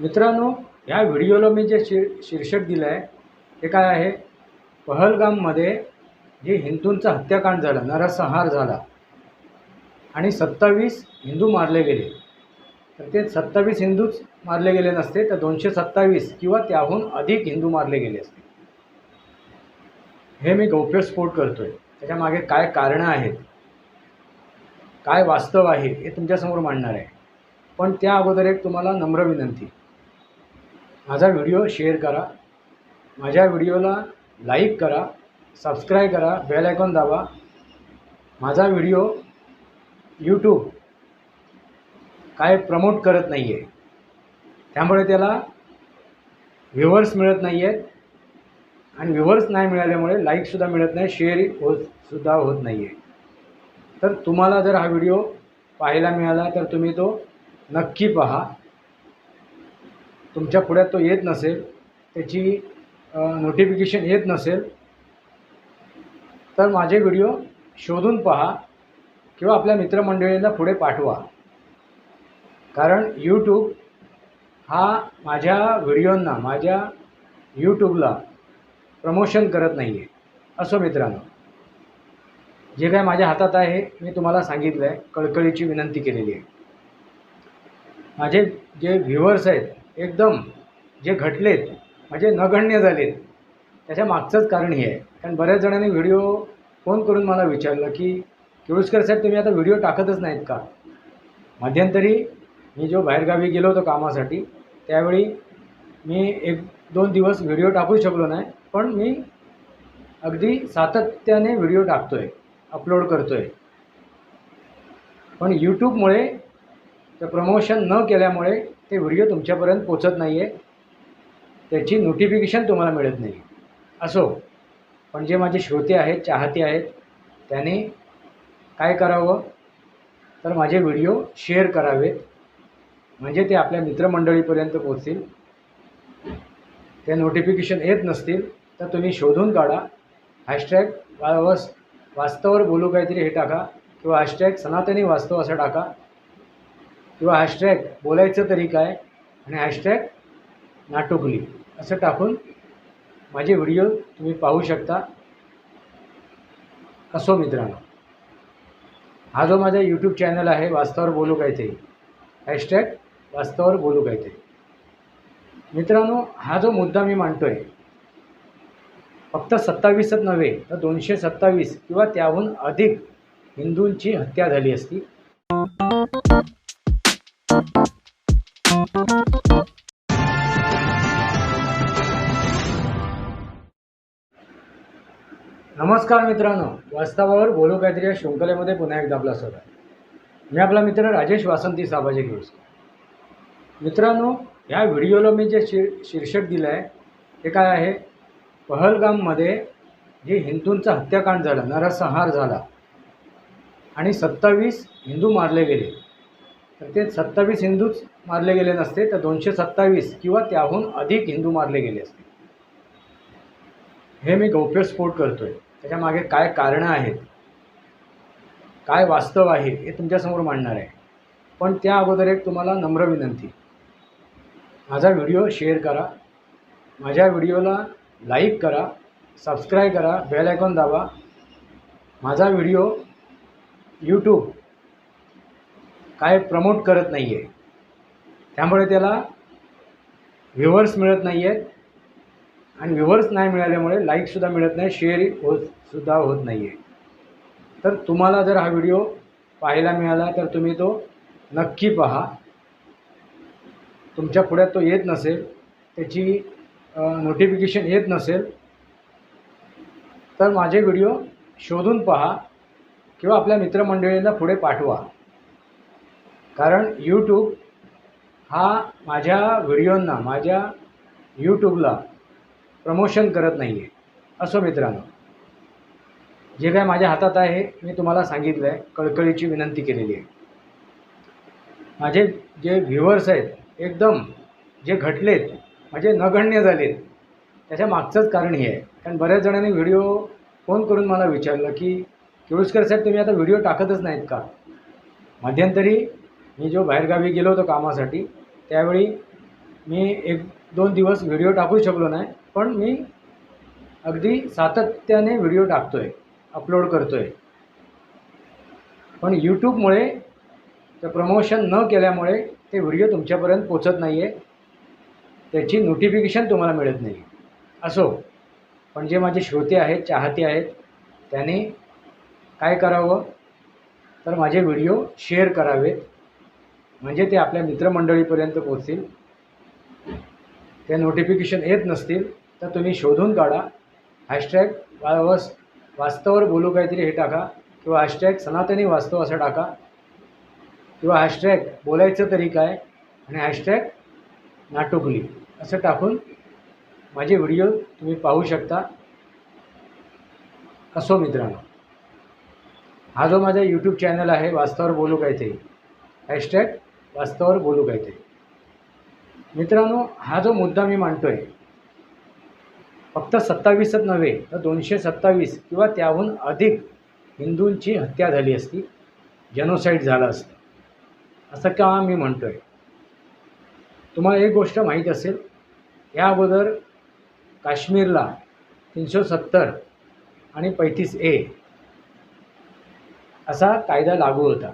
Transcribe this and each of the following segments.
मित्रांनो ह्या व्हिडिओला मी जे शीर शीर्षक दिलं आहे ते काय आहे? पहलगाममध्ये जे हिंदूंचा हत्याकांड झाला नरसंहार झाला आणि सत्तावीस हिंदू मारले गेले. तर ते सत्तावीस हिंदूच मारले गेले नसते तर दोनशे सत्तावीस किंवा त्याहून अधिक हिंदू मारले गेले असते. हे मी गौप्यस्फोट करतो आहे त्याच्यामागे काय कारणं आहेत? काय वास्तव आहे? हे तुमच्यासमोर मांडणार आहे. पण त्या अगोदर एक तुम्हाला नम्र विनंती. माझा व्हिडिओ शेअर करा. माझ्या व्हिडिओला लाईक करा. सबस्क्राईब करा. बेल आयकॉन दाबा. माझा व्हिडिओ यूट्यूब काय प्रमोट करत नाही आहे त्यामुळे त्याला व्ह्युअर्स मिळत नाही आहेत आणि व्ह्युअर्स नाही मिळाल्यामुळे लाईकसुद्धा मिळत नाही. शेअर होत सुद्धा होत नाही आहे तर तुम्हाला जर हा व्हिडिओ पाहायला मिळाला तर तुम्ही तो नक्की पहा. तुमच्या पुढ्यात तो येत नसेल त्याची नोटिफिकेशन येत नसेल तर माझे व्हिडिओ शोधून पहा किंवा आपल्या मित्रमंडळींना पुढे पाठवा. कारण यूट्यूब हा माझ्या व्हिडिओंना माझ्या यूट्यूबला प्रमोशन करत नाही आहे असो मित्रांनो जे काय माझ्या हातात आहे मी तुम्हाला सांगितलं आहे कळकळीची विनंती केलेली आहे. माझे जे व्ह्युअर्स आहेत एकदम जे घटलेत म्हणजे नगण्य झालेत त्याच्या मागचंच कारण हे आहे. कारण बऱ्याच जणांनी व्हिडिओ फोन करून मला विचारलं की केळुसकर साहेब तुम्ही आता व्हिडिओ टाकतच नाहीत का? मध्यंतरी मी जो बाहेरगावी गेलो होतो कामासाठी त्यावेळी मी एक दोन दिवस व्हिडिओ टाकू शकलो नाही पण मी अगदी सातत्याने व्हिडिओ टाकतो आहे अपलोड करतो आहे पण यूट्यूबमुळे ते प्रमोशन न केल्यामुळे ते व्हिडिओ तुमच्यापर्यंत पोचत नाही आहे त्याची नोटिफिकेशन तुम्हाला मिळत नाही. असो. पण जे माझे श्रोते आहेत चाहते आहेत त्याने काय करावं? तर माझे व्हिडिओ शेअर करावेत. म्हणजे ते आपल्या मित्रमंडळीपर्यंत पोचतील. ते नोटिफिकेशन येत नसतील तर तुम्ही शोधून काढा. हॅशटॅग वावस वास्तवावर बोलू काहीतरी हे टाका. किंवा हॅशटॅग सनातनी वास्तव असं टाका. किंवा हॅशटॅग बोलायचं तरी काय आणि हॅशटॅग नाटुकली. असं टाकून माझे व्हिडिओ तुम्ही पाहू शकता. असो मित्रांनो. हा जो माझा यूट्यूब चॅनल आहे वास्तवावर बोलू काय ते? हॅशटॅग वास्तवावर बोलू काय ते? मित्रांनो हा जो मुद्दा मी मांडतो आहे फक्त सत्तावीसच नव्हे तर दोनशे सत्तावीस किंवा त्याहून अधिक हिंदूंची हत्या झाली असती. नमस्कार मित्रांनो वास्तवावर बोलू काहीतरी या शृंखलेमध्ये पुन्हा एकदा आपला स्वागत. मी आपला मित्र राजेश वासंती साबाजी घेऊसकर मित्रांनो ह्या व्हिडिओला मी जे शीर शीर्षक दिलं आहे ते काय आहे? पहलगाममध्ये जे हिंदूंचा हत्याकांड झाला नरसंहार झाला आणि सत्तावीस हिंदू मारले गेले. तर ते सत्तावीस हिंदूच मारले गेले नसते तर दोनशे सत्तावीस किंवा त्याहून अधिक हिंदू मारले गेले असते. हे मी गौप्यस्फोट करतो आहे त्याच्यामागे काय कारणं आहेत? काय वास्तव आहे हे तुमच्यासमोर मांडणार आहे. पण त्या अगोदर एक तुम्हाला नम्र विनंती. माझा व्हिडिओ शेअर करा. माझ्या व्हिडिओला लाईक करा. सबस्क्राईब करा. बेल आयकॉन दाबा. माझा व्हिडिओ यूट्यूब काय प्रमोट करत नाही आहे त्यामुळे त्याला व्ह्युअर्स मिळत नाही आहेत आणि व्ह्युअर्स नाही मिळाल्यामुळे लाईकसुद्धा मिळत नाही शेअर होत सुद्धा होत नाही आहे तर तुम्हाला जर हा व्हिडिओ पाहायला मिळाला तर तुम्ही तो नक्की पहा. तुमच्या पुढ्यात तो येत नसेल त्याची नोटिफिकेशन येत नसेल तर माझे व्हिडिओ शोधून पहा किंवा आपल्या मित्रमंडळींना पुढे पाठवा. कारण यूट्यूब हा माझ्या व्हिडिओंना माझ्या यूट्यूबला प्रमोशन करत नाही आहे असो मित्रांनो. जे काय माझ्या हातात आहे मी तुम्हाला सांगितलं आहे कळकळीची विनंती केलेली आहे. माझे जे व्ह्युअर्स आहेत एकदम जे घटलेत म्हणजे नगण्य झालेत त्याच्या मागचंच कारण हे आहे. कारण बऱ्याच जणांनी व्हिडिओ फोन करून मला विचारलं की केळुसकर साहेब तुम्ही आता व्हिडिओ टाकतच नाहीत का? मध्यंतरी मी जो बाहेरगावी गेलो होतो कामासाठी त्यावेळी मी एक दोन दिवस व्हिडिओ टाकू शकलो नाही पण मी अगदी सातत्याने व्हिडिओ टाकतो आहे अपलोड करतो आहे पण यूट्यूबमुळे ते प्रमोशन न केल्यामुळे ते व्हिडिओ तुमच्यापर्यंत पोचत नाही आहे त्याची नोटिफिकेशन तुम्हाला मिळत नाही. असो पण जे माझे श्रोते आहेत चाहते आहेत त्यांनी काय करावं? तर माझे व्हिडिओ शेअर करावेत. म्हणजे ते आपल्या मित्रमंडळीपर्यंत पोचतील ते नोटिफिकेशन येत नसतील तर तुम्ही शोधून काढा. हॅशटॅग वावस वास्तवावर बोलू काहीतरी हे टाका. किंवा हॅशटॅग सनातनी वास्तव असं टाका. किंवा हॅशटॅग बोलायचं तरी काय. आणि हॅशटॅग नाटुकली असं टाकून माझे व्हिडिओ तुम्ही पाहू शकता. असो मित्रांनो. हा जो माझा यूट्यूब चॅनल आहे वास्तवावर बोलू काहीतरी. हॅशटॅग वास्तवावर बोलू काहीतरी. मित्रांनो हा जो मुद्दा मी मांडतो आहे फक्त सत्तावीसच नव्हे तर दोनशे सत्तावीस किंवा त्याहून अधिक हिंदूंची हत्या झाली असती जनोसाईड झाला असतं. असं का मी म्हणतो आहे तुम्हाला एक गोष्ट माहीत असेल या अगोदर काश्मीरला तीनशे सत्तर आणि पैतीस ए असा कायदा लागू होता.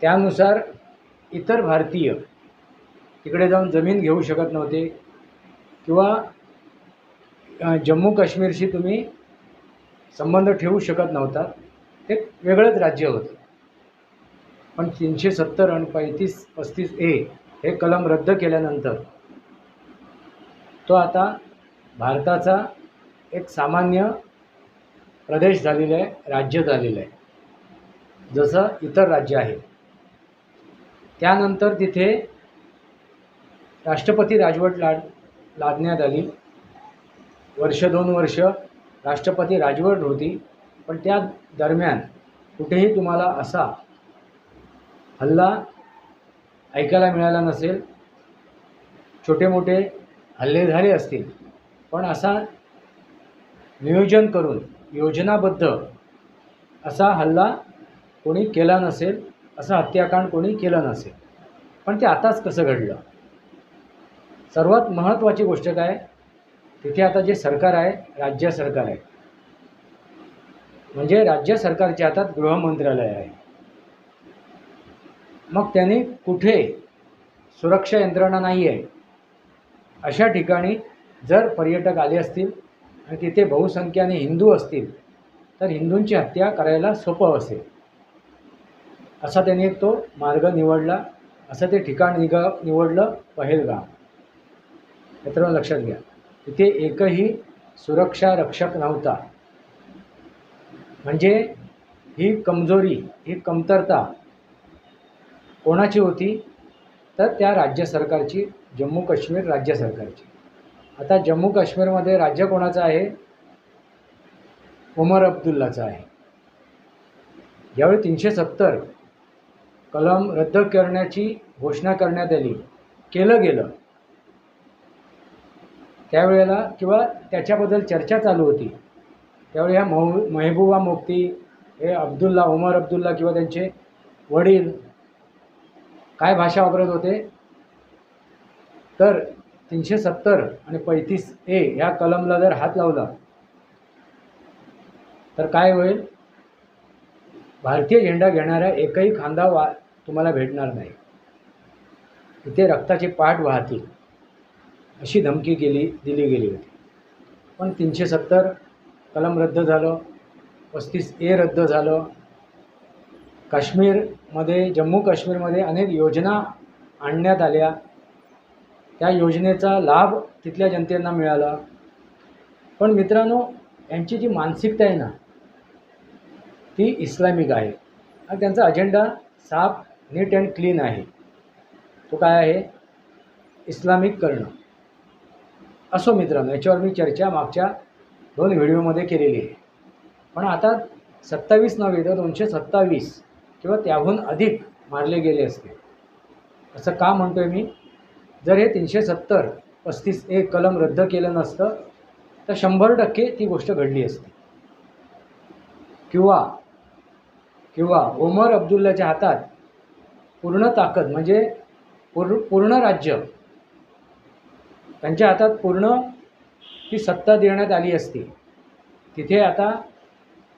त्यानुसार इतर भारतीय तिकडे जाऊन जमीन घेऊ शकत नव्हते. किंवा जम्मू काश्मीरशी तुम्ही संबंध ठेवू शकत नव्हता. ते वेगळंच राज्य होतं. पण तीनशे सत्तर आणि पैतीस पस्तीस ए हे कलम रद्द केल्यानंतर तो आता भारताचा एक सामान्य प्रदेश झालेला आहे राज्य झालेलं आहे. जसं इतर राज्य आहे. त्यानंतर तिथे राष्ट्रपती राजवट लाड लादण्यात आली. वर्ष दोन वर्ष राष्ट्रपती राजवट होती पण त्या दरम्यान कुठेही तुम्हाला असा हल्ला ऐकायला मिळाला नसेल. छोटे मोठे हल्ले झाले असतील पण असा नियोजन करून योजनाबद्ध असा हल्ला कोणी केला नसेल असं हत्याकांड कोणी केलं नसेल. पण ते आताच कसं घडलं? सर्वात महत्त्वाची गोष्ट काय? तिथे आता जे सरकार आहे राज्य सरकार आहे. म्हणजे राज्य सरकारच्या हातात गृहमंत्रालय आहे. मग त्यांनी कुठे सुरक्षा यंत्रणा नाही आहे अशा ठिकाणी जर पर्यटक आले असतील आणि तिथे बहुसंख्याने हिंदू असतील तर हिंदूंची हत्या करायला सोपं असेल. असा त्याने तो मार्ग निवडला असं ते ठिकाण निग निवडलं पहेलगाव मित्रांनो लक्षात घ्या. तिथे एकही सुरक्षा रक्षक नव्हता. म्हणजे ही कमजोरी ही कमतरता कोणाची होती? तर त्या राज्य सरकारची जम्मू काश्मीर राज्य सरकारची. आता जम्मू काश्मीरमध्ये राज्य कोणाचं आहे? उमर अब्दुल्लाचं आहे. ज्यावेळी तीनशे सत्तर कलम रद्द करण्याची घोषणा करण्यात आली. केलं गेलं. त्यावेळेला किंवा त्याच्याबद्दल चर्चा चालू होती. त्यावेळी ह्या महू मेहबूबा मुफ्ती हे अब्दुल्ला उमर अब्दुल्ला किंवा त्यांचे वडील काय भाषा वापरत होते? तर तीनशे सत्तर आणि पैतीस ए ह्या कलमला जर हात लावला तर काय होईल? भारतीय झेंडा घेणाऱ्या एकही खांदा वा तुम्हाला भेटणार नाही. इथे रक्ताचे पाठ वाहतील. अशी धमकी केली दिली गेली होती. पण तीनशे सत्तर कलम रद्द झालं पस्तीस ए रद्द झालं. काश्मीरमध्ये जम्मू काश्मीरमध्ये अनेक योजना आणण्यात आल्या. त्या योजनेचा लाभ तिथल्या जनतेना मिळाला. पण मित्रांनो यांची जी मानसिकता आहे ना ती इस्लामिक आहे. आणि त्यांचा अजेंडा साफ नीट अँड क्लीन आहे. तो काय आहे? इस्लामिक करणं. असो मित्रांनो याच्यावर मी चर्चा मागच्या दोन व्हिडिओमध्ये केलेली आहे. पण आता सत्तावीस नव्हे तर दोनशे सत्तावीस किंवा त्याहून अधिक मारले गेले असते. असं का म्हणतो आहे मी? जर हे तीनशे सत्तर पस्तीस एक कलम रद्द केलं नसतं तर शंभर टक्के ती गोष्ट घडली असती. किंवा किंवा ओमर अब्दुल्लाच्या हातात पूर्ण ताकद म्हणजे पूर्ण पूर्ण राज्य त्यांच्या हातात पूर्ण ती सत्ता देण्यात आली असती. तिथे आता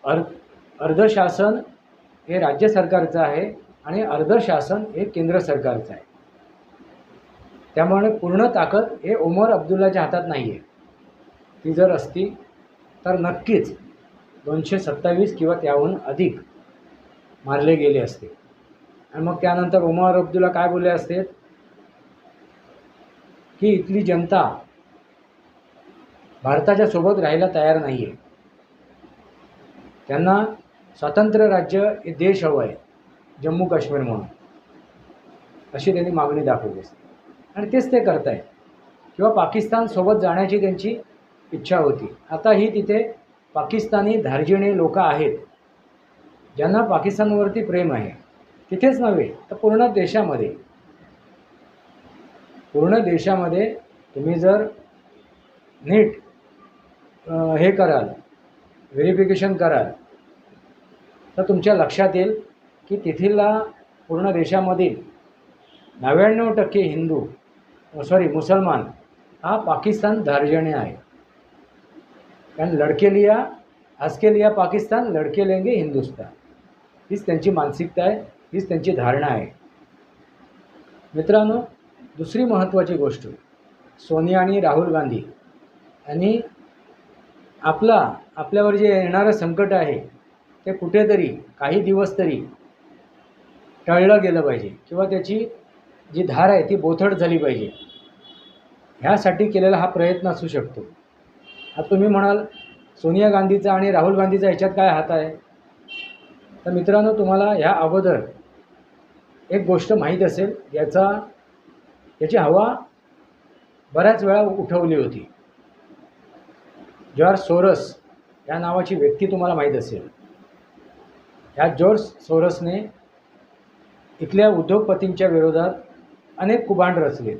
अर् अर्धशासन हे राज्य सरकारचं आहे आणि अर्धशासन हे केंद्र सरकारचं आहे. त्यामुळे पूर्ण ताकद हे ओमर अब्दुल्लाच्या हातात नाही आहे ती जर असती तर नक्कीच दोनशे सत्तावीस किंवा त्याहून अधिक मारले गेले असते. आणि मग त्यानंतर ओमर अब्दुल्ला काय बोलले असते? की इथली जनता भारताच्या सोबत राहायला तयार नाही आहे त्यांना स्वतंत्र राज्य हे देश हवं आहे जम्मू काश्मीर म्हणून. अशी त्यांनी मागणी दाखवली असते. आणि तेच ते करत आहेत किंवा पाकिस्तानसोबत जाण्याची त्यांची इच्छा होती. आता ही तिथे पाकिस्तानी धार्जिणे लोक आहेत. ज्यांना पाकिस्तानवरती प्रेम आहे. तिथेच नव्हे तर पूर्ण देशामध्ये. पूर्ण देशामध्ये तुम्ही जर नीट हे कराल व्हेरिफिकेशन कराल तर तुमच्या लक्षात येईल की तेथीलला पूर्ण देशामधील नव्याण्णव टक्के हिंदू सॉरी मुसलमान हा पाकिस्तान धार्जणे आहे. कारण लडके लिया हसके लिया पाकिस्तान लडके लेंगे हिंदुस्तान. हीच त्यांची मानसिकता आहे हीच त्यांची धारणा आहे. मित्रांनो दुसरी महत्त्वाची गोष्ट सोनिया आणि राहुल गांधी यांनी आपला आपल्यावर जे येणारं संकट आहे ते कुठेतरी काही दिवस तरी टळलं गेलं पाहिजे किंवा त्याची जी धार आहे ती बोथट झाली पाहिजे. ह्यासाठी केलेला हा प्रयत्न असू शकतो. आता तुम्ही म्हणाल सोनिया गांधीचा आणि राहुल गांधीचा ह्याच्यात काय हात आहे? तर मित्रांनो तुम्हाला ह्या अगोदर एक गोष्ट माहीत असेल याचा याची हवा बऱ्याच वेळा उठवली होती. जॉर्ज सोरस या नावाची व्यक्ती तुम्हाला माहीत असेल. ह्या जॉर्ज सोरसने इथल्या उद्योगपतींच्या विरोधात अनेक कुबांड रचले.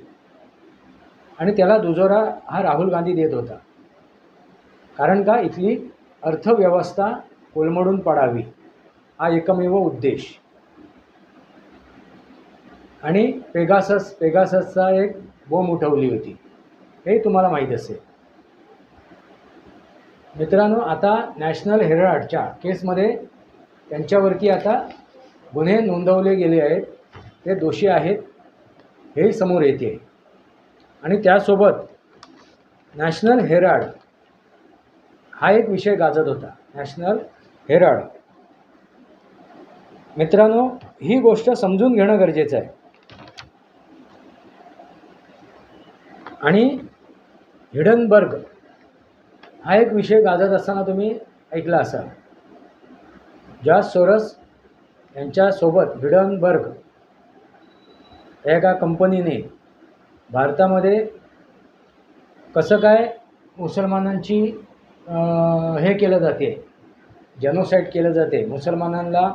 आणि त्याला दुजोरा हा राहुल गांधी देत होता. कारण का इथली अर्थव्यवस्था कोलमडून पडावी हा एकमेव उद्देश. आणि पेगासस पेगाससचा एक बोंब उठवली होती. हे तुम्हाला माहीत असेल. मित्रांनो आता नॅशनल हेराल्डच्या केसमध्ये त्यांच्यावरती आता गुन्हे नोंदवले गेले आहेत. ते दोषी आहेत. हेही समोर येते. आणि त्यासोबत नॅशनल हेराल्ड हा एक विषय गाजत होता. नॅशनल हेराल्ड मित्रांनो ही गोष्ट समजून घेणं गरजेचं आहे. आणि हिडनबर्ग हा एक विषय गाजत असताना तुम्ही ऐकला असाल. जॉर्ज सोरस यांच्यासोबत हिडनबर्ग या एका कंपनीने भारतामध्ये कसं काय मुसलमानांची हे केलं जाते जनोसाईड केलं जाते मुसलमानांना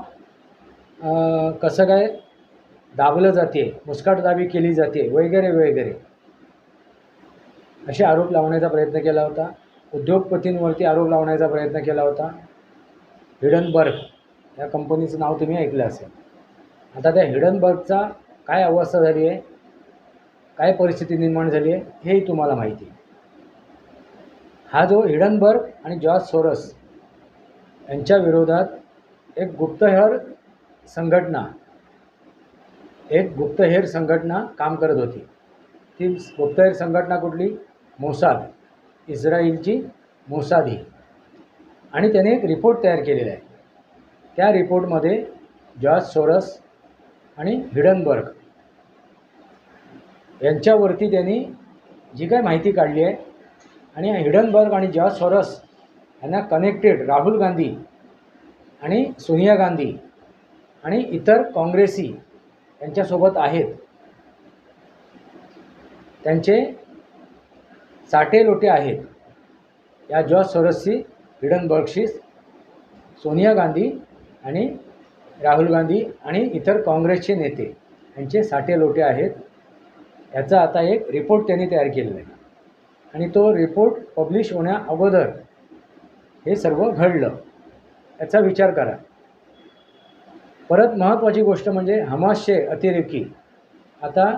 कसं काय दाबलं जाते मुस्काटदाबी केली जाते वगैरे वगैरे. असे आरोप लावण्याचा प्रयत्न केला होता. उद्योगपतींवरती आरोप लावण्याचा प्रयत्न केला होता. हिडनबर्ग या कंपनीचं नाव तुम्ही ऐकलं असेल. आता त्या हिडनबर्गचा काय अवस्था झाली आहे? काय परिस्थिती निर्माण झाली आहे? हेही तुम्हाला माहिती आहे. हा जो हिडनबर्ग आणि जॉर्ज सोरस यांच्या विरोधात एक गुप्तहेर संघटना एक गुप्तहेर संघटना काम करत होती. ती गुप्तहेर संघटना कुठली? Mossad इस्राईलची Mossad. ही आणि त्याने एक रिपोर्ट तयार केलेला आहे. त्या रिपोर्टमध्ये जॉर्ज सोरस आणि हिडनबर्ग यांच्यावरती त्यांनी जी काय माहिती काढली आहे आणि हिडनबर्ग आणि जॉर्ज सोरस यांना कनेक्टेड राहुल गांधी आणि सोनिया गांधी आणि इतर काँग्रेसी यांच्यासोबत आहेत. त्यांचे साठे लोटे आहेत. या जॉर्ज सोरसची हिडनबर्गशी सोनिया गांधी आणि राहुल गांधी आणि इतर काँग्रेसचे नेते यांचे साठे लोटे आहेत. याचा आता एक रिपोर्ट त्यांनी तयार केलेला आहे. आणि तो रिपोर्ट पब्लिश होण्या अगोदर हे सर्व घडलं. याचा विचार करा. परत महत्त्वाची गोष्ट म्हणजे हमासचे अतिरेकी. आता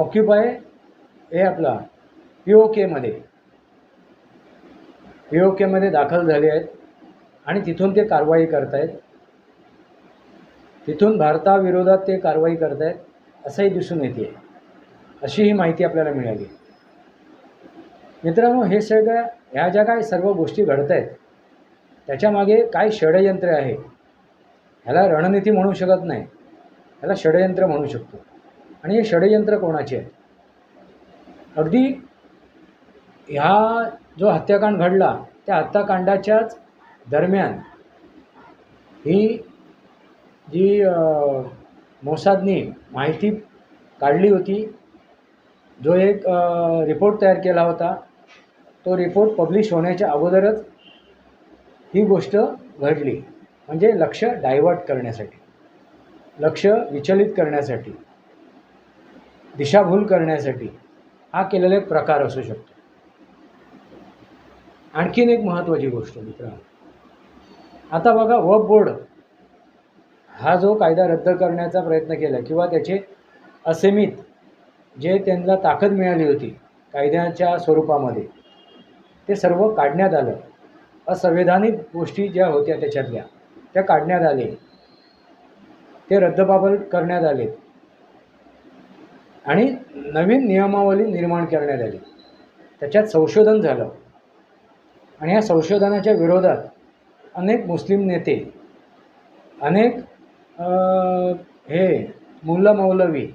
ऑक्युपाय हे आपला पी ओ केमध्ये पी ओ केमध्ये दाखल झाले आहेत आणि तिथून ते कारवाई करत आहेत तिथून भारताविरोधात ते कारवाई करत आहेत असंही दिसून येते. अशी ही माहिती आपल्याला मिळाली. मित्रांनो हे सगळ्या ह्या ज्या काय सर्व गोष्टी घडत आहेत त्याच्यामागे काय षडयंत्र आहे? ह्याला रणनीती म्हणू शकत नाही. ह्याला षडयंत्र म्हणू शकतो. आणि हे षडयंत्र कोणाचे आहे अगदी ह्या जो हत्याकांड घडला त्या हत्याकांडाच्याच दरम्यान ही जी मोसादनी माहिती काढली होती जो एक रिपोर्ट तयार केला होता तो रिपोर्ट पब्लिश होण्याच्या अगोदरच ही गोष्ट घडली. म्हणजे लक्ष डायवर्ट करण्यासाठी लक्ष विचलित करण्यासाठी दिशाभूल करण्यासाठी. हा केलेला एक प्रकार असू शकतो. आणखीन एक महत्त्वाची गोष्ट मित्र आता बघा व बोर्ड हा जो कायदा रद्द करण्याचा प्रयत्न केला किंवा त्याचे असीमित जे त्यांना ताकद मिळाली होती कायद्याच्या स्वरूपामध्ये ते सर्व काढण्यात आलं. असंवैधानिक गोष्टी ज्या होत्या त्याच्यातल्या त्या काढण्यात आले. ते रद्दबाबत करण्यात आले. आणि नवीन नियमावली निर्माण करण्यात आली. त्याच्यात संशोधन झालं. आणि या संशोधनाच्या विरोधात अनेक मुस्लिम नेते अनेक हे मुल्ला मौलवी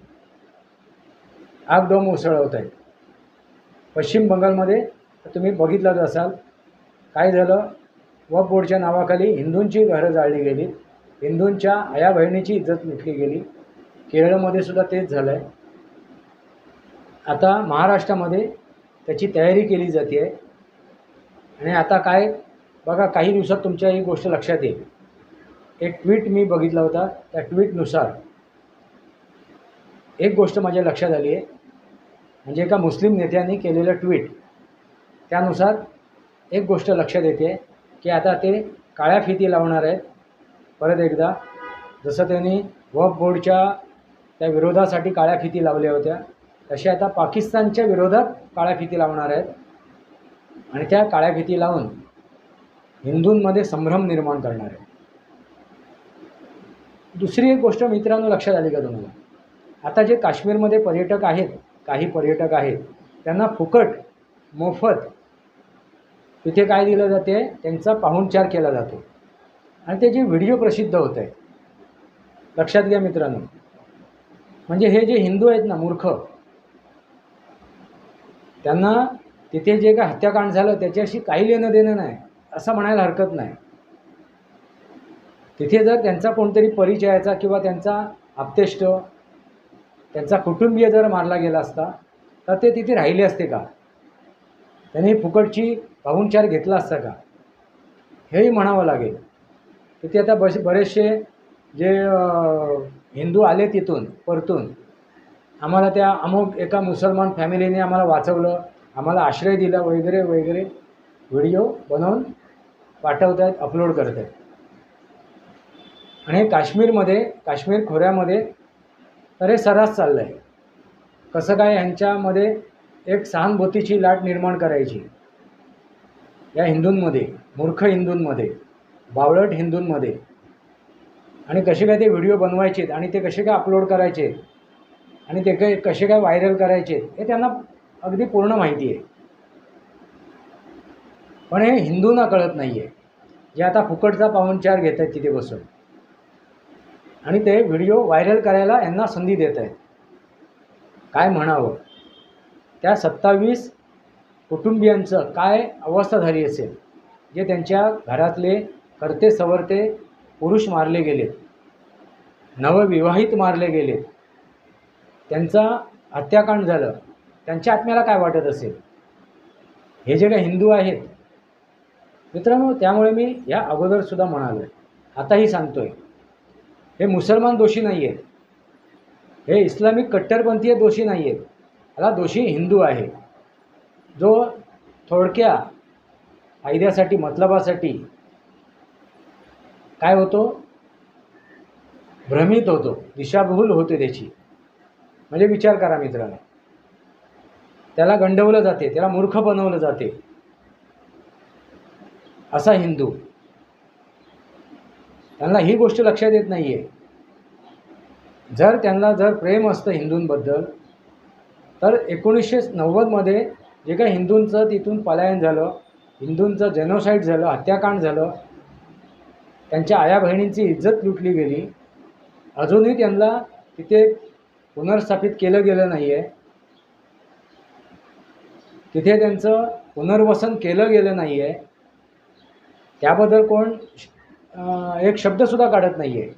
आगडोम उसळवत आहेत. पश्चिम बंगालमध्ये तुम्ही बघितलंच असाल काय झालं? वक बोर्डच्या नावाखाली हिंदूंची घरं जाळली गेली. हिंदूंच्या आया बहिणीची इज्जत लुटली गेली. केरळमध्ये सुद्धा तेच झालं आहे आता महाराष्ट्रामध्ये त्याची तयारी केली जाते. आहे आणि आता काय बघा काही दिवसात तुमच्या ही गोष्ट लक्षात येईल. एक ट्विट मी बघितला होता त्या ट्विटनुसार एक गोष्ट माझ्या लक्षात आली आहे. म्हणजे एका मुस्लिम नेत्यांनी केलेलं ट्विट त्यानुसार एक गोष्ट लक्षात येते की आता ते काळ्या फिती लावणार आहेत. परत एकदा जसं त्यांनी वफ बोर्डच्या त्या विरोधासाठी काळ्या फिती लावल्या होत्या. तसे आता पाकिस्तानच्या विरोधात काळ्या फिती लावणार आहेत. आणि त्या काळ्या फिती लावून हिंदूंमध्ये संभ्रम निर्माण करणार आहे दुसरी एक गोष्ट मित्रांनो लक्षात आली का तुम्हाला? आता जे काश्मीरमध्ये पर्यटक आहेत काही पर्यटक आहेत त्यांना फुकट मोफत तिथे काय दिलं जाते? त्यांचा पाहुणचार केला जातो. आणि त्याचे व्हिडिओ प्रसिद्ध होत आहे लक्षात घ्या मित्रांनो. म्हणजे हे जे हिंदू आहेत ना मूर्ख त्यांना तिथे जे काय हत्याकांड झालं त्याच्याशी काही लेणं देणं नाही असं म्हणायला हरकत नाही. तिथे जर त्यांचा कोणतरी परिचयाचा किंवा त्यांचा आप्तेष्ट त्यांचा कुटुंबीय जर मारला गेला असता तर ते तिथे राहिले असते का? त्यांनी फुकटची पाहुणचार घेतला असता का? हेही म्हणावं लागेल. तिथे आता बश बरेचसे जे हिंदू आले तिथून परतून आम्हाला त्या अमुक एका मुसलमान फॅमिलीने आम्हाला वाचवलं आम्हाला आश्रय दिला वगैरे वगैरे. व्हिडिओ बनवून पाठवत आहेत अपलोड करत आहेत आणि हे काश्मीरमध्ये काश्मीर खोऱ्यामध्ये तर हे सर्रास चाललं आहे कसं काय ह्यांच्यामध्ये एक सहानुभूतीची लाट निर्माण करायची? या हिंदूंमध्ये मूर्ख हिंदूंमध्ये बावळट हिंदूंमध्ये. आणि कसे काय ते व्हिडिओ बनवायचे आणि ते कसे काय अपलोड करायचे आणि ते काय कसे काय व्हायरल करायचे हे त्यांना अगदी पूर्ण माहिती आहे. पण हे हिंदूंना कळत नाही आहे जे आता फुकटचा पाहुणचार घेत आहेत तिथे बसून. आणि ते व्हिडिओ व्हायरल करायला यांना संधी देत आहेत काय म्हणावं? त्या सत्तावीस कुटुंबियांचं काय अवस्था झाली असेल? जे त्यांच्या घरातले करते सवरते पुरुष मारले गेलेत. नवविवाहित मारले गेलेत. त्यांचा हत्याकांड झालं. त्यांच्या आत्म्याला काय वाटत असेल? हे जे काही हिंदू आहेत मित्रांनो त्यामुळे मी या अगोदरसुद्धा म्हणालो आहे आताही सांगतो आहे हे मुसलमान दोषी नाही आहेत हे इस्लामिक कट्टरपंथीय दोषी नाही आहेत ह्याला दोषी हिंदू आहे. जो थोडक्या फायद्यासाठी मतलबासाठी काय होतो? भ्रमित होतो. दिशाभूल होते त्याची. म्हणजे विचार करा मित्रांनो. त्याला गंडवलं जाते त्याला मूर्ख बनवलं जाते. असा हिंदू. त्यांना ही गोष्ट लक्षात येत नाही आहे जर त्यांना जर प्रेम असतं हिंदूंबद्दल तर एकोणीसशे नव्वदमध्ये जे काही हिंदूंचं तिथून पलायन झालं हिंदूंचं जेनोसाईड झालं हत्याकांड झालं त्यांच्या आया बहिणींची इज्जत लुटली गेली अजूनही त्यांना तिथे पुनर्स्थापित केलं गेलं नाही आहे तिथे त्यांचं पुनर्वसन केलं गेलं नाही आहे त्याबद्दल कोण एक शब्दसुद्धा काढत नाही आहे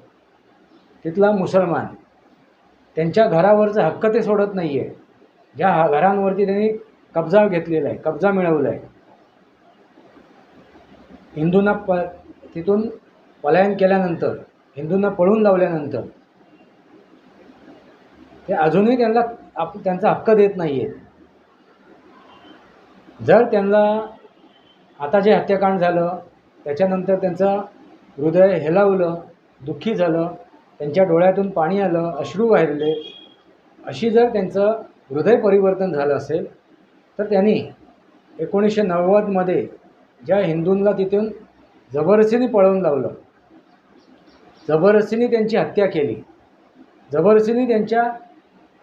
तिथला मुसलमान त्यांच्या घरावरचा हक्क ते सोडत नाही आहे ज्या घरांवरती त्यांनी कब्जा घेतलेला आहे कब्जा मिळवला आहे. हिंदूंना प तिथून पलायन केल्यानंतर हिंदूंना पळून लावल्यानंतर ते अजूनही त्यांना आप त्यांचा हक्क देत नाही आहेत जर त्यांना आता जे हत्याकांड झालं त्याच्यानंतर त्यांचं हृदय हेलावलं दुःखी झालं त्यांच्या डोळ्यातून पाणी आलं अश्रू वाहिले अशी जर त्यांचं हृदय परिवर्तन झालं असेल तर त्यांनी एकोणीसशे नव्वदमध्ये ज्या हिंदूंना तिथून जबरदस्तीने पळवून लावलं जबरदस्तीने त्यांची हत्या केली जबरदस्तीने त्यांच्या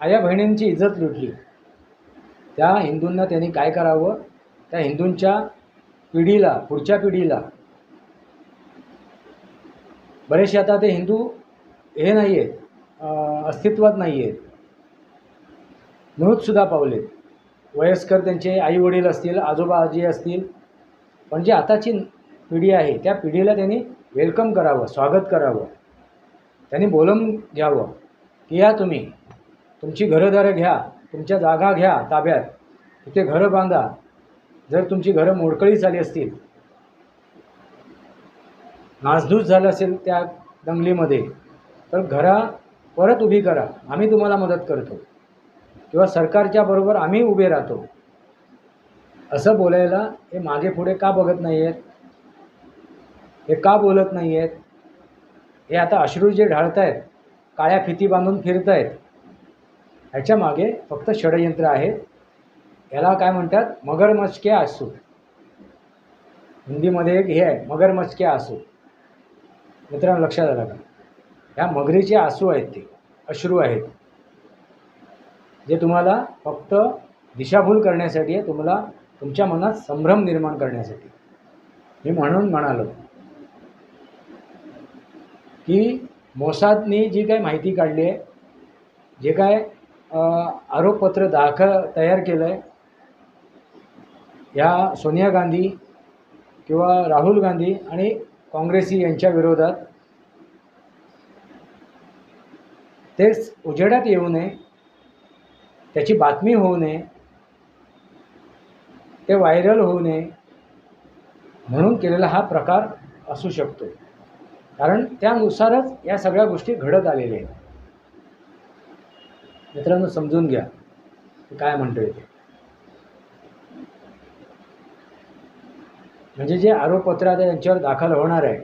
आया बहिणींची इज्जत लुटली. त्या हिंदूंना त्यांनी काय करावं? त्या हिंदूंच्या पिढीला पुढच्या पिढीला. बरेचसे आता ते हिंदू हे नाही आहेत अस्तित्वात नाही आहेत मृतसुद्धा पावलेत. वयस्कर त्यांचे आई वडील असतील आजोबा आजी असतील पण जी आताची पिढी आहे त्या पिढीला त्यांनी वेलकम करावं स्वागत करावं. त्यांनी बोलून घ्यावं की या तुम्ही. तुमची घरंदारं घ्या तुमच्या जागा घ्या ताब्यात. तिथे घरं बांधा. जर तुमची घरं मोडकळी झाली असतील नासधूस झालं असेल त्या दंगलीमध्ये तर घरा परत उभी करा. आम्ही तुम्हाला मदत करतो. किंवा सरकारच्या बरोबर आम्ही उभे राहतो. असं बोलायला हे मागे पुढे का बघत नाही आहेत हे का बोलत नाही आहेत हे आता अश्रू जे ढाळत आहेत काळ्या फिती बांधून फिरत आहेत ह्याच्या मागे फक्त षडयंत्र आहे याला काय म्हणतात? मगरमच्छ आसू. हिंदीमध्ये एक हे आहे मगरमच्छ आसू. मित्रांनो लक्षात आलं का? ह्या मगरीचे आसू आहेत ते अश्रू आहेत. जे तुम्हाला फक्त दिशाभूल करण्यासाठी आहे तुम्हाला तुमच्या मनात संभ्रम निर्माण करण्यासाठी. मी म्हणून म्हणालो की मोसादनी जी काय माहिती काढली आहे जे काय आरोपपत्र दाखल तयार केलं आहे या सोनिया गांधी किंवा राहुल गांधी आणि काँग्रेसी यांच्या विरोधात. तेच उजेडात येऊ नये त्याची बातमी होऊ नये ते व्हायरल होऊ नये म्हणून केलेला हा प्रकार असू शकतो. कारण त्यानुसारच या सगळ्या गोष्टी घडत आलेल्या आहेत. मित्रांनो समजून घ्या. काय म्हणतोय ते? म्हणजे जे आरोपपत्र आता यांच्यावर दाखल होणार आहे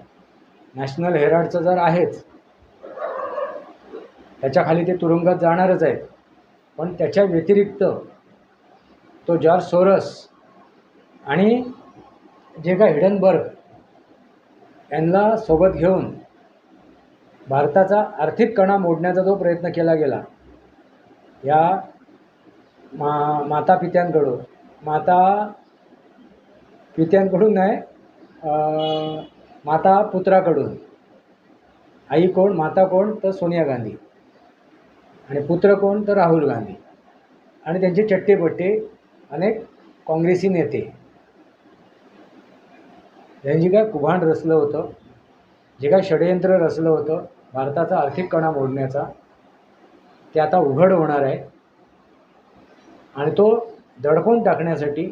नॅशनल हेराल्डचं जर आहेच त्याच्याखाली ते तुरुंगात जाणारच आहेत. पण त्याच्या व्यतिरिक्त तो जॉर्ज सोरस आणि जे काय हिडनबर्ग यांना सोबत घेऊन भारताचा आर्थिक कणा मोडण्याचा जो प्रयत्न केला गेला या मा माता पित्यांकडून माता पित्यांकडून नाही माता पुत्राकडून आई कोण माता कोण तर सोनिया गांधी. आणि पुत्र कोण तर राहुल गांधी. आणि त्यांचे चट्टेपट्टे अनेक काँग्रेसी नेते. यांची काय कुभांड रचलं होतं जे काय षडयंत्र रचलं होतं भारताचा आर्थिक कणा मोडण्याचा. ते आता उघड होणार आहे. आणि तो दडपून टाकण्यासाठी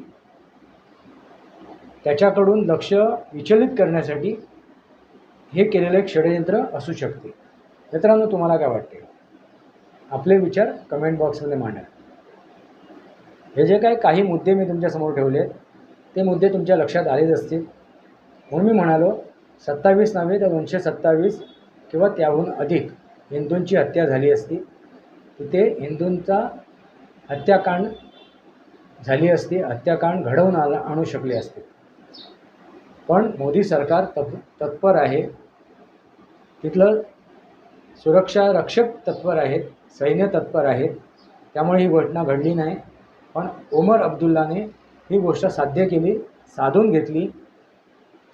त्याच्याकडून लक्ष विचलित करण्यासाठी हे केलेलं एक षडयंत्र असू शकते. मित्रांनो तुम्हाला काय वाटते? आपले विचार कमेंट बॉक्समध्ये मांडा. हे जे काय काही मुद्दे मी तुमच्यासमोर ठेवले ते मुद्दे तुमच्या लक्षात आलेच असतील. म्हणून मी म्हणालो सत्तावीस नव्हे तर दोनशे सत्तावीस किंवा त्याहून अधिक हिंदूंची हत्या झाली असती. तिथे हिंदूंचा हत्याकांड झाली असती हत्याकांड घडवून आला आणू शकले असते. पण मोदी सरकार तप तत्पर आहे. तिथलं सुरक्षा रक्षक तत्पर आहेत सैन्य तत्पर आहेत. त्यामुळे ही घटना घडली नाही. पण ओमर अब्दुल्लाने ही गोष्ट साध्य केली साधून घेतली.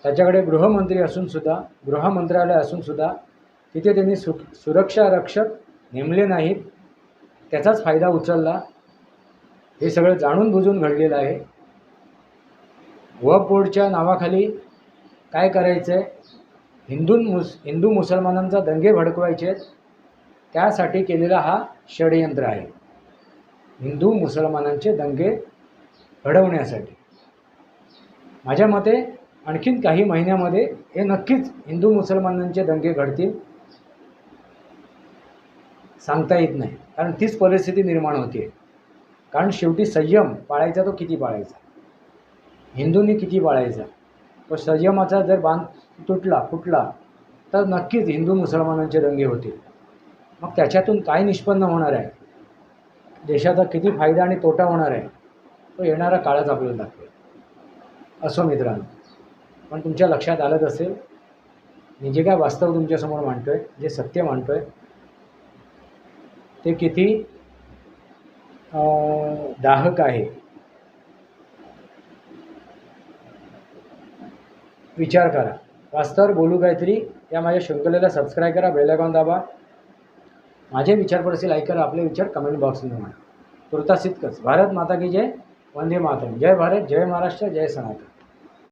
त्याच्याकडे गृहमंत्री असूनसुद्धा गृहमंत्रालय असूनसुद्धा तिथे त्यांनी सु सुरक्षा रक्षक नेमले नाहीत. त्याचाच फायदा उचलला. हे सगळं जाणून बुजून घडलेलं आहे. वफ बोर्डच्या नावाखाली काय करायचं आहे हिंदू मुस हिंदू मुसलमानांचा दंगे भडकवायचे आहेत. त्यासाठी केलेला हा षडयंत्र आहे. हिंदू मुसलमानांचे दंगे घडवण्यासाठी माझ्या मते आणखीन काही महिन्यामध्ये हे नक्कीच हिंदू मुसलमानांचे दंगे घडतील. सांगता येत नाही. कारण तीच परिस्थिती निर्माण होते. कारण शेवटी संयम पाळायचा तो किती पाळायचा? हिंदूंनी किती पाळायचा? तो संयमाचा जर बांध तुटला फुटला तर नक्कीच हिंदू मुसलमानांचे दंगे होतील. मग त्याच्यातून काय निष्पन्न होणार आहे? देशाचा किती फायदा आणि तोटा होणार आहे? तो येणारा काळच आपल्याला दाखवेल. असो मित्रांनो पण तुमच्या लक्षात आलंच असेल. मी जे काय वास्तव तुमच्यासमोर मांडतो आहे जे सत्य मांडतो आहे ते किती दाहक आहे विचार करा. वास्तवर बोलू काहीतरी या माझ्या शृंखलेला सबस्क्राईब करा बेलायकॉन दाबा. माझे विचार पडसे लाईक करा आपले विचार कमेंट बॉक्समध्ये म्हणा. तुर्तास इतकंच भारत माता की जय वंदे मातरम. जय भारत जय महाराष्ट्र जय सनातन.